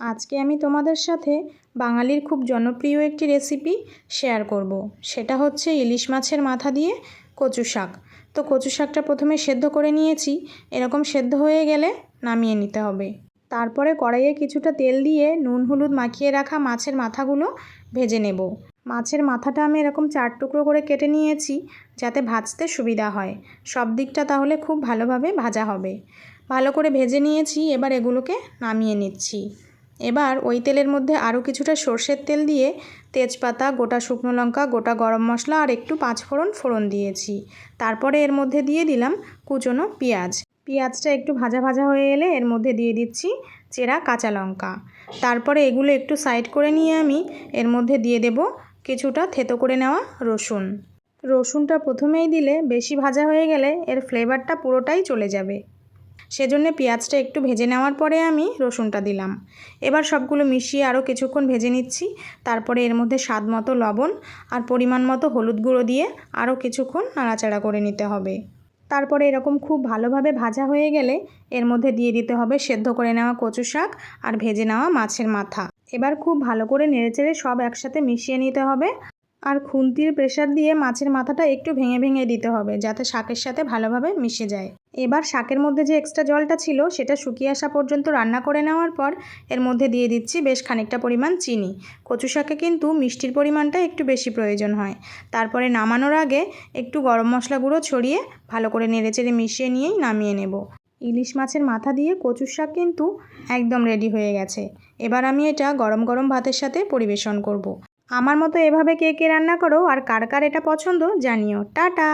আজকে আমি তোমাদের সাথে বাঙালির খুব জনপ্রিয় একটি রেসিপি শেয়ার করব। সেটা হচ্ছে ইলিশ মাছের মাথা দিয়ে কচু শাক। তো কচু শাকটা প্রথমে সেদ্ধ করে নিয়েছি। এরকম সেদ্ধ হয়ে গেলে নামিয়ে নিতে হবে। তারপরে কড়াইয়ে কিছুটা তেল দিয়ে নুন হলুদ মাখিয়ে রাখা মাছের মাথাগুলো ভেজে নেব। মাছের মাথাটা আমি এরকম চার টুকরো করে কেটে নিয়েছি যাতে ভাজতে সুবিধা হয়। সব দিকটা তাহলে খুব ভালোভাবে ভাজা হবে। ভালো করে ভেজে নিয়েছি। এবার এগুলোকে নামিয়ে নিচ্ছি। এবার ওই তেলের মধ্যে আরও কিছুটা সর্ষের তেল দিয়ে তেজপাতা, গোটা শুকনো লঙ্কা, গোটা গরম মশলা আর একটু পাঁচফোড়ন ফোড়ন দিয়েছি। তারপরে এর মধ্যে দিয়ে দিলাম কুচনো পেঁয়াজ। পেঁয়াজটা একটু ভাজা ভাজা হয়ে এলে এর মধ্যে দিয়ে দিচ্ছি চেরা কাঁচা লঙ্কা। তারপরে এগুলো একটু সাইড করে নিয়ে আমি এর মধ্যে দিয়ে দেব কিছুটা থেতো করে নেওয়া রসুন। রসুনটা প্রথমেই দিলে বেশি ভাজা হয়ে গেলে এর ফ্লেভারটা পুরোটাই চলে যাবে। সেজন্য পেঁয়াজটা একটু ভেজে নেওয়ার পরে আমি রসুনটা দিলাম। এবার সবগুলো মিশিয়ে আরও কিছুক্ষণ ভেজে নিচ্ছি। তারপরে এর মধ্যে স্বাদ মতো লবণ আর পরিমাণ মতো হলুদ গুঁড়ো দিয়ে আরও কিছুক্ষণ নাড়াচাড়া করে নিতে হবে। তারপরে এরকম খুব ভালোভাবে ভাজা হয়ে গেলে এর মধ্যে দিয়ে দিতে হবে সেদ্ধ করে নেওয়া কচু শাক আর ভেজে নেওয়া মাছের মাথা। এবার খুব ভালো করে নেড়েচেড়ে সব একসাথে মিশিয়ে নিতে হবে। আর খুন্তির প্রেশার দিয়ে মাছের মাথাটা একটু ভেঙে ভেঙে দিতে হবে, যাতে শাকের সাথে ভালোভাবে মিশে যায়। এবার শাকের মধ্যে যে এক্সট্রা জলটা ছিল, সেটা শুকিয়ে আসা পর্যন্ত রান্না করে নেওয়ার পর এর মধ্যে দিয়ে দিচ্ছি বেশ খানিকটা পরিমাণ চিনি। কচু শাকে কিন্তু মিষ্টির পরিমাণটা একটু বেশি প্রয়োজন হয়। তারপরে নামানোর আগে একটু গরম মশলা গুঁড়ো ছড়িয়ে ভালো করে নেড়েচেড়ে মিশিয়ে নিয়েই নামিয়ে নেব। ইলিশ মাছের মাথা দিয়ে কচুর শাক কিন্তু একদম রেডি হয়ে গেছে। এবার আমি এটা গরম গরম ভাতের সাথে পরিবেশন করব। আমার মতো এভাবে কে কে রান্না করো আর কার কার এটা পছন্দ জানিও। টাটা!